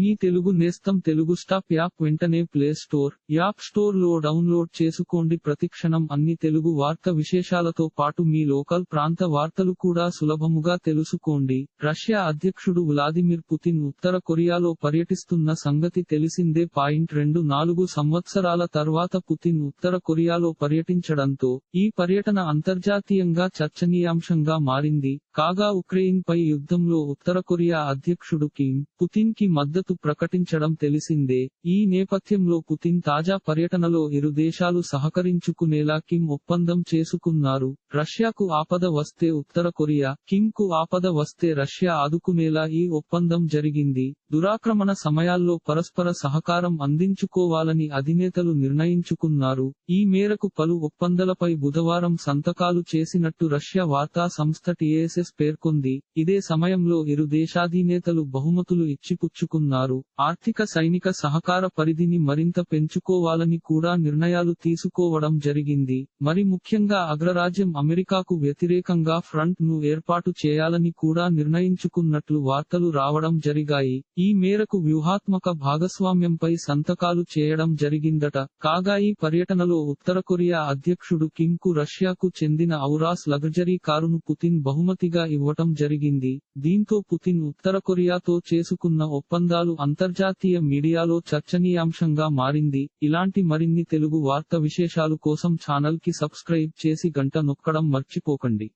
మీ తెలుగు నేస్తం Telugu stop app వెంటనే play store app స్టోర్లో డౌన్లోడ్ చేసుకోండి. ప్రతిక్షణం అన్ని తెలుగు వార్త విశేషాలతో పాటు మీ లోకల్ ప్రాంత వార్తలు కూడా సులభముగా తెలుసుకోండి. రష్యా అధ్యక్షుడు వ్లాదిమిర్ పుతిన్ ఉత్తర కొరియాలో పర్యటిస్తున్న సంగతి తెలిసిందే. పాయింట్ రెండు నాలుగు సంవత్సరాల తర్వాత పుతిన్ ఉత్తర కొరియాలో పర్యటించడంతో ఈ పర్యటన అంతర్జాతీయంగా చర్చనీయాంశంగా మారింది. కాగా ఉక్రెయిన్ పై యుద్ధంలో ఉత్తర కొరియా అధ్యక్షుడు కిమ్ పుతిన్కి మద్దతు ప్రకటించడం తెలిసిందే. ఈ నేపథ్యంలో పుతిన్ తాజా పర్యటనలో ఇరు దేశాలు సహకరించుకునేలా కిమ్ ఒప్పందం చేసుకున్నారు. రష్యాకు ఆపద వస్తే ఉత్తర కొరియా కిమ్కు ఆపద వస్తే రష్యా ఆదుకునేలా ఈ ఒప్పందం జరిగింది. దురాక్రమణ సమయాల్లో పరస్పర సహకారం అందించుకోవాలని అధినేతలు నిర్ణయించుకున్నారు. ఈ మేరకు పలు ఒప్పందాలపై బుధవారం సంతకాలు చేసినట్టు రష్యా వార్తా సంస్థ టీఎస్ఎస్ పేర్కొంది. ఇదే సమయంలో ఇరు దేశాధినేతలు బహుమతులు ఇచ్చిపుచ్చుకున్నారు. ఆర్థిక సైనిక సహకార పరిధిని మరింత పెంచుకోవాలని కూడా నిర్ణయాలు తీసుకోవడం జరిగింది. మరి ముఖ్యంగా అగ్రరాజ్యం అమెరికాకు వ్యతిరేకంగా ఫ్రంట్ను ఏర్పాటు చేయాలని కూడా నిర్ణయించుకున్నట్లు వార్తలు రావడం జరిగాయి. ఈ మేరకు వ్యూహాత్మక భాగస్వామ్యంపై సంతకాలు చేయడం జరిగిందట. కాగా ఈ పర్యటనలో ఉత్తర కొరియా అధ్యక్షుడు కిమ్కు రష్యాకు చెందిన ఔరాస్ లగ్జరీ కారును పుతిన్ బహుమతిగా ఇవ్వటం జరిగింది. దీంతో పుతిన్ ఉత్తర కొరియాతో చేసుకున్న ఒప్పందాలు అంతర్జాతీయ మీడియాలో చర్చనీయాంశంగా మారింది. ఇలాంటి మరిన్ని తెలుగు వార్త విశేషాలు కోసం ఛానల్కి సబ్స్క్రైబ్ చేసి గంట నొక్కడం మర్చిపోకండి.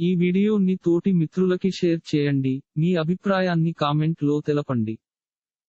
ఈ వీడియోని తోటి మిత్రులకి షేర్ చేయండి. మీ అభిప్రాయాన్ని కామెంట్లో తెలపండి.